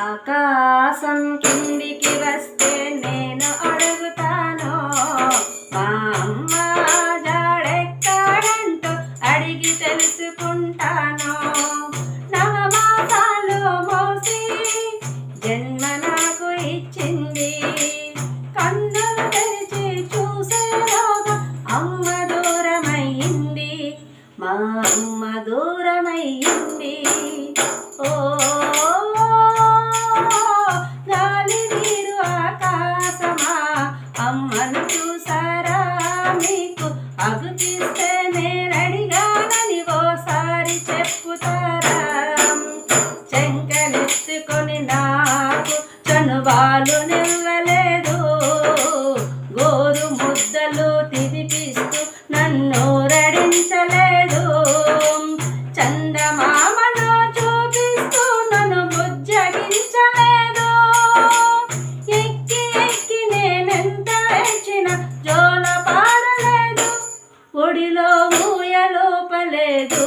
ఆకాశం కిందికి వస్తే నేను అడుగుతాను? మా అమ్మ జాడెక్కాడంటూ అడిగి తెలుసుకుంటాను? నవమాసాలు మోసి జన్మ నాకు ఇచ్చింది. కన్ను తెరిచి చూసేలోగా అమ్మ దూరమైంది మా అమ్మ దూరమైంది దివ్వలేదు గోరు ముద్దలు తిరిపిస్తూ నన్ను రడించలేదు. చందమామను చూపిస్తూ నన్ను బుజ్జగించలేదు. ఎక్కి ఎక్కి నేనెంత ఎచ్చిన జోల పాడలేదు. ఒడిలో ఊయలోపలేదు.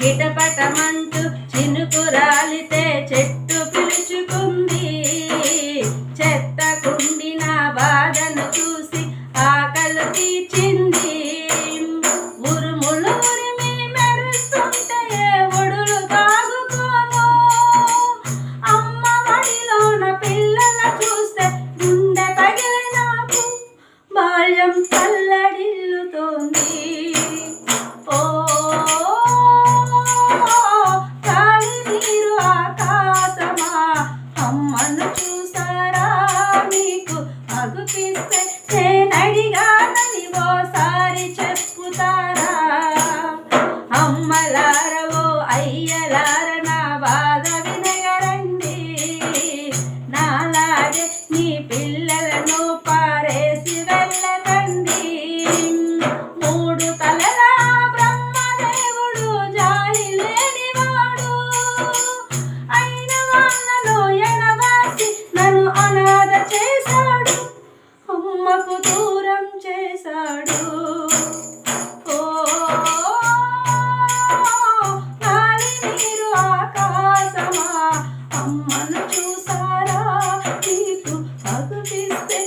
చిటపటమంటూ చినుకురాలితే happy birthday. మకు దూరం చేశాడు. ఆకాశమా? అమ్మను చూసారా? నీకు అగుపిస్తే